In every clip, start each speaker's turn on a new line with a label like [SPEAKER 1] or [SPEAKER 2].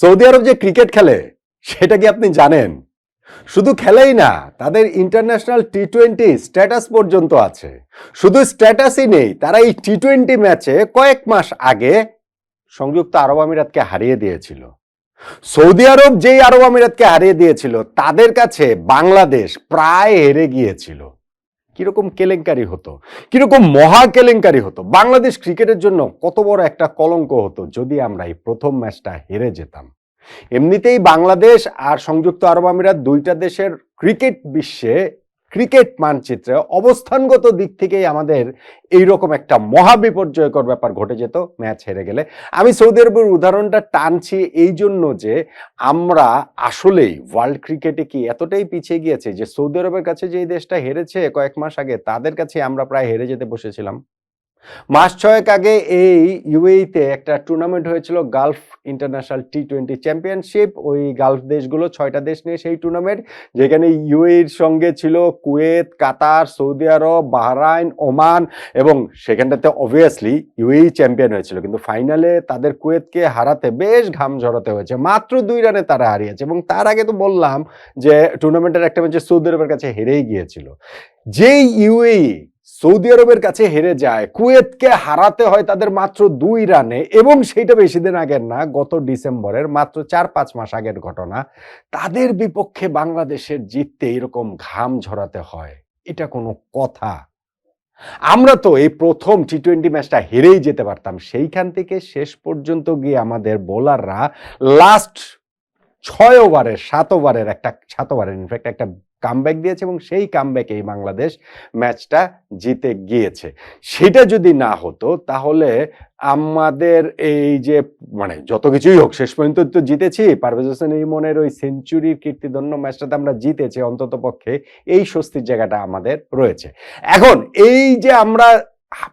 [SPEAKER 1] Saudi আরব যে cricket খেলে, সেটা কি আপনি জানেন? শুধু খেলেই না, তাদের ইন্টারন্যাশনাল টি টোয়েন্টি স্ট্যাটাস পর্যন্ত আছে। শুধু স্ট্যাটাসই নেই, তারা এই টি টোয়েন্টি ম্যাচে কয়েক মাস আগে সংযুক্ত আরব আমিরাতকে হারিয়ে দিয়েছিল। সৌদি আরব যেই আরব আমিরাতকে হারিয়ে দিয়েছিল, তাদের কাছে বাংলাদেশ প্রায় হেরে গিয়েছিল। কীরকম কেলেঙ্কারি হতো? কীরকম মহা কেলেঙ্কারি হতো? বাংলাদেশ ক্রিকেটের জন্য কত বড় একটা কলঙ্ক হতো যদি আমরা এই প্রথম ম্যাচটা হেরে যেতাম। এমনিতেই বাংলাদেশ আর সংযুক্ত আরব আমিরাত দুইটা দেশের ক্রিকেট বিশ্বে ক্রিকেট মানচিত্রে অবস্থানগত দিক থেকেই আমাদের এইরকম একটা মহাবিপর্যয়কর ব্যাপার ঘটে যেত, ম্যাচ হেরে গেলে। আমি সৌদি আরবের উদাহরণটা টানছি এই জন্য যে আমরা আসলেই ওয়ার্ল্ড ক্রিকেটে কি এতটাই পিছিয়ে গিয়েছে যে সৌদি আরবের কাছে যে এই দেশটা হেরেছে কয়েক মাস আগে, তাদের কাছে আমরা প্রায় হেরে যেতে বসেছিলাম। মাস ছয়েক আগে এই ইউএইতে একটা টুর্নামেন্ট হয়েছিল Gulf International T twenty championship ওই গালফ দেশগুলো ছয়টা দেশ নিয়ে সেই টুর্নামেন্ট যেখানে ইউএইর সঙ্গে ছিল Kuwait, Qatar, Saudi Arab, Bahrain, Oman এবং সেখানটাতে অবভিয়াসলি ইউএই চ্যাম্পিয়ন হয়েছিল। কিন্তু ফাইনালে তাদের কুয়েতকে হারাতে বেশ ঘাম ঝরাতে হয়েছে। মাত্র দুই রানে তারা হারিয়েছে এবং তার আগে তো বললাম যে টুর্নামেন্টের একটা ম্যাচে সৌদি আরবের কাছে হেরেই গিয়েছিল। যেই ইউএই সৌদি আরবের কাছে হেরে যায়। কুয়েতকে হারাতে হয় তাদের মাত্র দুই রানে এবং সেইটা বেশি দিন আগের না, গত ডিসেম্বরের মাত্র চার পাঁচ মাস আগের ঘটনা। তাদের বিপক্ষে বাংলাদেশের জিততে এরকম ঘাম ঝরাতে হয়, এটা কোনো কথা। আমরা তো এই প্রথম টি টোয়েন্টি ম্যাচটা হেরেই যেতে পারতাম। সেইখান থেকে শেষ পর্যন্ত গিয়ে আমাদের বোলাররা লাস্ট ছয় ওভারের সাত ওভারের একটা, সাত ওভারের ইনফ্যাক্ট একটা কামব্যাক দিয়েছে এবং সেই কামব্যাকেই বাংলাদেশ ম্যাচটা জিতে গিয়েছে। সেটা যদি না হতো, তাহলে আমাদের এই যে মানে যত কিছুই হোক, শেষ পর্যন্ত তো জিতেছি। পারভেজ হোসেন ইমনের ওই সেঞ্চুরির কীর্তিদন্য ম্যাচটাতে আমরা জিতেছি অন্তত পক্ষে এই স্বস্তির জায়গাটা আমাদের রয়েছে। এখন এই যে আমরা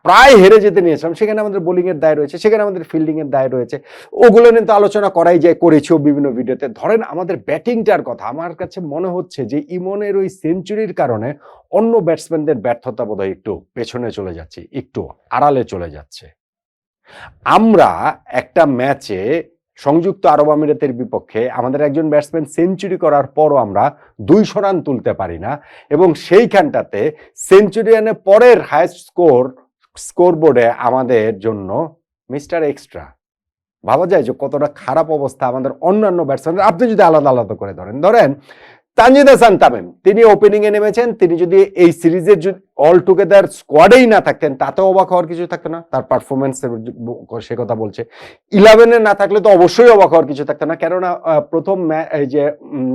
[SPEAKER 1] প্রায় হেরে যেতে নিয়েছিলাম সেখানে আমাদের বোলিং এর দায় রয়েছে, সেখানে আমাদের ফিল্ডিং এর দায় রয়েছে। ওগুলো নিয়ে তো আলোচনা করাই যায়, করেছিও বিভিন্ন ভিডিওতে। ধরেন আমাদের ব্যাটিংটার কথা, আমার কাছে মনে হচ্ছে যে ইমনের ওই সেঞ্চুরির কারণে অন্য ব্যাটসম্যানদের ব্যর্থতা বোধহয় একটু পেছনে চলে যাচ্ছে, একটু আড়ালে চলে যাচ্ছে। আমরা একটা ম্যাচে সংযুক্ত আরব আমিরাতের বিপক্ষে আমাদের একজন ব্যাটসম্যান সেঞ্চুরি করার পরও আমরা দুইশো রান তুলতে পারি না এবং সেইখানটাতে সেঞ্চুরিয়ানের পরের হাইস্ট স্কোর স্কোর বোর্ডে আমাদের জন্য মিস্টার এক্সট্রা। ভাবা যায় যে কতটা খারাপ অবস্থা আমাদের অন্যান্য ব্যাটসম্যান আপনি যদি আলাদা আলাদা করে ধরেন ধরেন তানজিদ হাসান তামিম, তিনি ওপেনিং এ নেমেছেন, তিনি যদি এই সিরিজের অল টুগেদার স্কোয়াডেই না থাকতেন, তাতেও অবাক হওয়ার কিছু থাকতো না। তার পারফরমেন্স সে কথা বলছে। ইলেভেনে না থাকলে তো অবশ্যই অবাক হওয়ার কিছু থাকতো না। কেননা প্রথম এই যে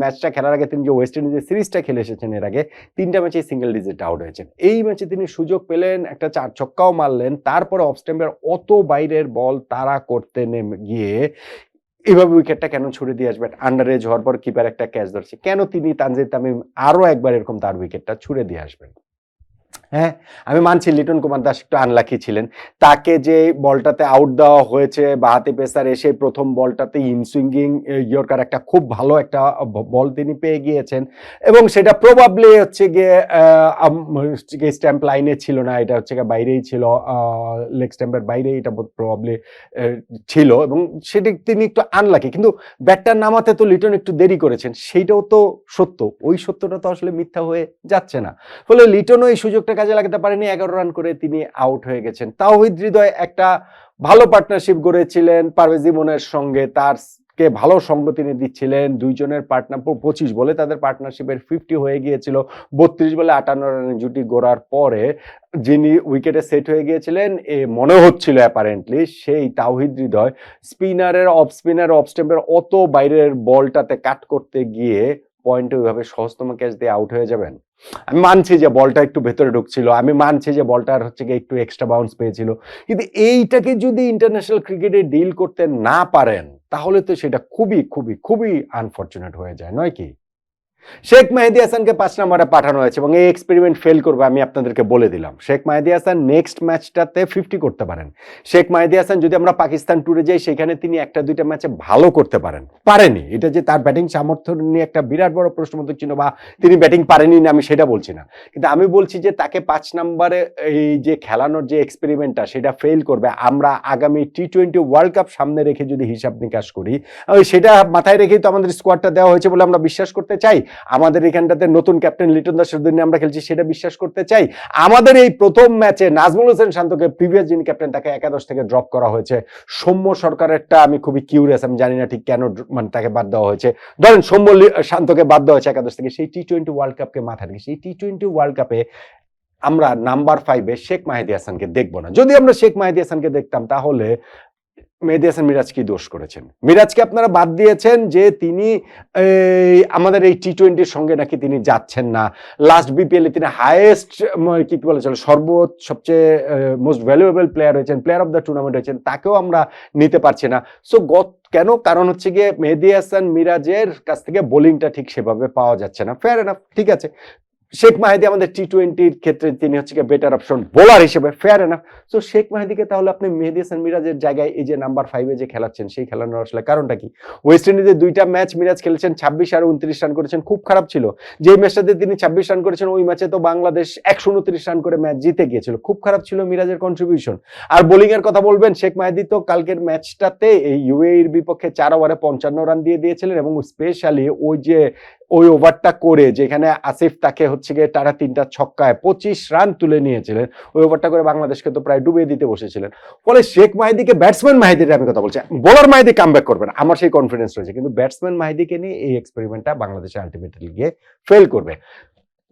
[SPEAKER 1] ম্যাচটা খেলার আগে তিনি যে ওয়েস্ট ইন্ডিজের সিরিজটা খেলে এসেছেন এর আগে, তিনটা ম্যাচে সিঙ্গেল ডিজিট আউট হয়েছেন এই ম্যাচে তিনি সুযোগ পেলেন, একটা চার ছক্কাও মারলেন, তারপরে অফ স্টেম্পের অত বাইরের বল তারা করতে নেমে গিয়ে এইভাবে উইকেটটা কেন ছুড়ে দিয়ে আসবেন আন্ডারেজ হওয়ার পর কিপার একটা ক্যাচ ধরছে। কেন তিনি তানজিদ তামিম আরও একবার এরকম তার উইকেটটা ছুড়ে দিয়ে আসবেন? হ্যাঁ? আমি মানছি লিটন কুমার দাস একটু আনলাকি ছিলেন। তাকে যে বলটাতে আউট দেওয়া হয়েছে বাহাতি পেসার এসে প্রথম বলটাতে ইনসুইঙ্গিং ইয়র্কার একটা খুব ভালো একটা বল তিনি পেয়ে গিয়েছেন। এবং সেটা প্রবাবলি হচ্ছে গিয়ে স্ট্যাম্প লাইনে ছিল না, এটা হচ্ছে গিয়ে বাইরেই ছিল লেগ স্ট্যাম্পের বাইরেই এটা প্রবাবলি ছিল এবং সেটি তিনি একটু আনলাকি কিন্তু ব্যাটটা নামাতে তো লিটন একটু দেরি করেছেন, সেইটাও তো সত্য। ওই সত্যটা তো আসলে মিথ্যা হয়ে যাচ্ছে না। ফলে লিটনও এই সুযোগটা কাজে লাগাতে পারেনি, এগারো রান করে তিনি আউট হয়ে গেছেন। তাওহিদ হৃদয় একটা ভালো পার্টনারশিপ গড়েছিলেন পারভেজ ইমনের সঙ্গে। তার কে ভালো সঙ্গ তিনি দিচ্ছিলেন দুইজনের পার্টনার পঁচিশ বলে তাদের পার্টনারশিপের ফিফটি হয়ে গিয়েছিল। বত্রিশ বলে আটান্ন রানের জুটি গড়ার পরে যিনি উইকেটে সেট হয়ে গিয়েছিলেন, এ মনে হচ্ছিল অ্যাপারেন্টলি সেই তাওহিদ হৃদয়। স্পিনারের অফ স্পিনার অফ স্টেম্পের অত বাইরের বলটাতে কাট করতে গিয়ে পয়েন্টে ওইভাবে সহজতম ক্যাচ দিয়ে আউট হয়ে যাবেন। আমি মানছি যে বলটা একটু ভেতরে ঢুকছিল, আমি মানছি যে বলটার হচ্ছে গিয়ে একটু এক্সট্রা বাউন্স পেয়েছিল। কিন্তু এইটাকে যদি ইন্টারন্যাশনাল ক্রিকেটে ডিল করতে না পারেন, তাহলে তো সেটা খুবই খুবই খুবই আনফর্চুনেট হয়ে যায়, নয় কি? শেখ মেহেদি হাসানকে পাঁচ নম্বরে পাঠানো হয়েছে এবং এই এক্সপেরিমেন্ট ফেল করবে আমি আপনাদেরকে বলে দিলাম। শেখ মেহেদি হাসান নেক্সট ম্যাচটাতে ফিফটি করতে পারেন। শেখ মেহেদি হাসান যদি আমরা পাকিস্তান ট্যুরে যাই, সেখানে তিনি একটা দুইটা ম্যাচে ভালো করতে পারেন। পারেনি। এটা যে তার ব্যাটিং সামর্থ্য নিয়ে একটা বিরাট বড় প্রশ্নবোধক চিহ্ন বা তিনি ব্যাটিং পারেনি না, আমি সেটা বলছি না। কিন্তু আমি বলছি যে তাকে পাঁচ নম্বরে এই যে খেলানোর যে এক্সপেরিমেন্টটা সেটা ফেল করবে। আমরা আগামী টি টোয়েন্টি ওয়ার্ল্ড কাপ সামনে রেখে যদি হিসাব নিকাশ করি সেটা মাথায় রেখেই তো আমাদের স্কোয়াডটা দেওয়া হয়েছে বলে আমরা বিশ্বাস করতে চাই। আমাদের এখানটাতে নতুন ক্যাপ্টেন লিটন দাসের জন্য আমরা খেলছি, সেটা বিশ্বাস করতে চাই। আমাদের এই প্রথম ম্যাচে নাজমুল হোসেন শান্তকে প্রিভিয়াস যিনি ক্যাপ্টেন তাকে একাদশ থেকে ড্রপ করা হয়েছে। সৌম্য সরকারেরটা আমি খুবই কিউরিয়াস আমি জানি না ঠিক কেন মানে তাকে বাদ দেওয়া হয়েছে। ধরেন সৌম্য শান্তকে বাদ দেওয়া হয়েছে একাদশ থেকে, সেই টি টোয়েন্টি ওয়ার্ল্ড কাপকে মাথা রেখে, সেই টি টোয়েন্টি ওয়ার্ল্ড কাপে আমরা নাম্বার ফাইভে শেখ মাহিদি হাসানকে দেখব না। যদি আমরা শেখ মাহিদি হাসানকে দেখতাম, তাহলে মেহেদি হাসান মিরাজ কি দোষ করেছেন। মিরাজকে আপনারা বাদ দিয়েছেন যে তিনি আমাদের এই টি টোয়েন্টির সঙ্গে নাকি তিনি যাচ্ছেন না। লাস্ট বিপিএল তিনি হায়েস্ট কি বলে চলে, সর্বোচ্চ, সবচেয়ে মোস্ট ভ্যালুয়েবল প্লেয়ার হয়েছেন প্লেয়ার অফ দ্য টুর্নামেন্ট হয়েছেন, তাকেও আমরা নিতে পারছি না। সো গত, কেন? কারণ হচ্ছে গিয়ে মেহেদি হাসান মিরাজের কাছ থেকে বোলিংটা ঠিক সেভাবে পাওয়া যাচ্ছে না। ফেয়ার এনাফ ঠিক আছে। শেখ মাহেদি আমাদের টি টোয়েন্টির ক্ষেত্রে তিনি হচ্ছে গিয়ে বেটার অপশন বোলার হিসেবে ফেয়ার এনাফ সো শেখ মাহেদিকে তাহলে আপনি মেহেদি হাসান মিরাজের জায়গায় এই যে নাম্বার ফাইভে যে খেলাচ্ছেন, সেই খেলানোর আসলে কারণটা কি? ওয়েস্ট ইন্ডিজের দুইটা ম্যাচ মিরাজ খেলেছেন, ছাব্বিশ আর উনত্রিশ রান করেছেন, খুব খারাপ ছিল। যে ম্যাচটাতে তিনি ছাব্বিশ রান করেছেন, ওই ম্যাচে তো বাংলাদেশ একশো উনত্রিশ রান করে ম্যাচ জিতে গিয়েছিল। খুব খারাপ ছিল মিরাজের কন্ট্রিবিউশন আর বোলিং এর কথা বলবেন, শেখ মাহেদি তো কালকের ম্যাচটাতে এই ইউএইর বিপক্ষে চার ওভারে পঞ্চান্ন রান দিয়ে দিয়েছিলেন এবং স্পেশালি ওই যে ওই ওভারটা করে যেখানে আসিফ তাকে হচ্ছে গিয়ে টানা তিনটা ছক্কায় পঁচিশ রান তুলে নিয়েছিলেন, ওই ওভারটা করে বাংলাদেশকে তো প্রায় ডুবিয়ে দিতে বসেছিলেন। ফলে শেখ মাহিদিকে ব্যাটসম্যান মাহিদির আমি কথা বলছি বোলার মাহিদি কাম ব্যাক করবেন আমার সেই কনফিডেন্স রয়েছে, কিন্তু ব্যাটসম্যান মাহিদিকে নিয়ে এই এক্সপেরিমেন্টটা বাংলাদেশে আলটিমেটলি গিয়ে ফেল করবে।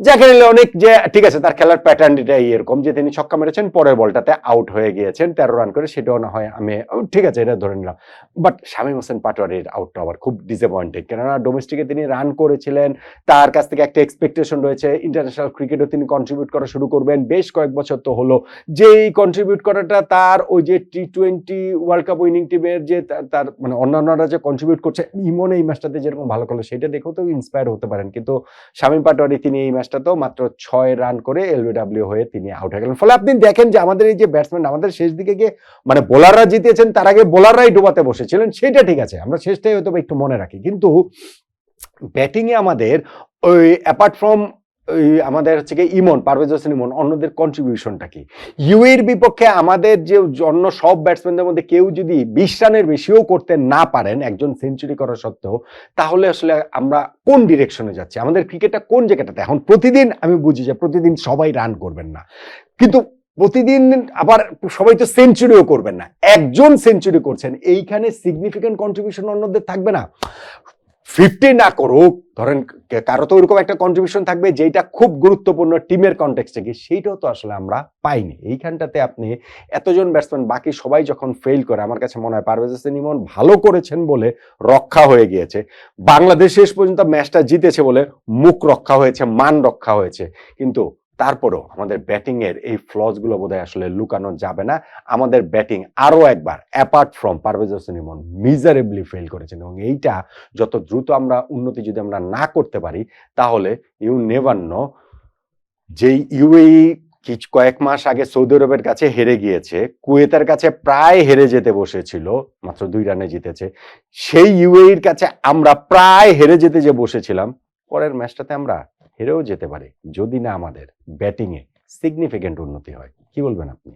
[SPEAKER 1] যাকে নিলে অনেক যে, ঠিক আছে, তার খেলার প্যাটার্নটা এরকম যে, তিনি ছক্কা মেরেছেন, পরের বলটাতে আউট হয়ে গিয়েছেন, তেরো রান করে, সেটাও না হয় আমি ঠিক আছে, এটা ধরে নিলাম। বাট শামীম হোসেন পাটোয়ারির আউটটা আবার খুব ডিসঅ্যাপয়েন্টেড কেননা ডোমেস্টিকে তিনি রান করেছিলেন, তার কাছ থেকে একটা এক্সপেকটেশন রয়েছে ইন্টারন্যাশনাল ক্রিকেটও তিনি কন্ট্রিবিউট করা শুরু করবেন, বেশ কয়েক বছর তো হলো যে এই কন্ট্রিবিউট করাটা তার ওই যে T twenty world cup winning টিমের যে তার মানে অন্যান্যরা যে কন্ট্রিবিউট করছে ইমন এই ম্যাচটাতে যেরকম ভালো করল সেটা দেখেও তো ইন্সপায়ার হতে পারেন। কিন্তু শামীম পাটোয়ারি, তিনি এই ম্যাচটাতেও মাত্র ছয় রান করে এলবিডাব্লিউ হয়ে তিনি আউট হয়ে গেলেন। ফলে আপনি দেখেন যে আমাদের এই যে ব্যাটসম্যান আমাদের শেষ দিকে গিয়ে মানে বোলাররা জিতেছেন, তার আগে বোলাররাই ডোবাতে বসেছিলেন, সেটা ঠিক আছে, আমরা শেষটাই হয়তো একটু মনে রাখি। কিন্তু ব্যাটিংয়ে আমাদের ওই অ্যাপার্ট ফ্রম আমাদের হচ্ছে কি ইমন, পারভেজ হোসেন ইমন, অন্যদের কন্ট্রিবিউশনটা কি? ইউএর বিপক্ষে আমাদের যে অন্য সব ব্যাটসম্যানদের মধ্যে কেউ যদি বিশ রানের বেশিও করতে না পারেন, একজন সেঞ্চুরি করা সত্ত্বেও, তাহলে আসলে আমরা কোন ডিরেকশনে যাচ্ছি? আমাদের ক্রিকেটটা কোন জায়গাটাতে? এখন প্রতিদিন আমি বুঝি যে প্রতিদিন সবাই রান করবেন না। কিন্তু প্রতিদিন আবার সবাই তো সেঞ্চুরিও করবেন না। একজন সেঞ্চুরি করছেন, এইখানে সিগনিফিক্যান্ট কন্ট্রিবিউশন অন্যদের থাকবে না। ফিফটি না করুক, ধরেন কে- কারও তো ওইরকম একটা কন্ট্রিবিউশন থাকবে যেটা খুব গুরুত্বপূর্ণ টিমের কন্টেক্সটে গিয়ে সেইটাও তো আসলে আমরা পাইনি। এইখানটাতে আপনি এতজন ব্যাটসম্যান বাকি সবাই যখন ফেল করে, আমার কাছে মনে হয় পারভেজ হোসেন ইমন ভালো করেছেন বলে রক্ষা হয়ে গিয়েছে। বাংলাদেশ শেষ পর্যন্ত ম্যাচটা জিতেছে বলে মুখ রক্ষা হয়েছে, মান রক্ষা হয়েছে। কিন্তু তারপরেও আমাদের ব্যাটিং এর এই ফ্লসগুলো বোধহয় আসলে লুকানো যাবে না। আমাদের ব্যাটিং আরও একবার apart from Parvez Hossain Emon miserably fail করেছেন। এবং এইটা যত দ্রুত আমরা উন্নতি যদি আমরা না করতে পারি, তাহলে ইউ নেভার যেই ইউএই কিছু কয়েক মাস আগে সৌদি আরবের কাছে হেরে গিয়েছে, কুয়েতের কাছে প্রায় হেরে যেতে বসেছিল, মাত্র দুই রানে জিতেছে, সেই ইউএইর কাছে আমরা প্রায় হেরে যেতে যে বসেছিলাম, পরের ম্যাচটাতে আমরা হেরেও যেতে পারে যদি না আমাদের ব্যাটিংয়ে সিগনিফিকেন্ট উন্নতি হয়। কি বলবেন আপনি?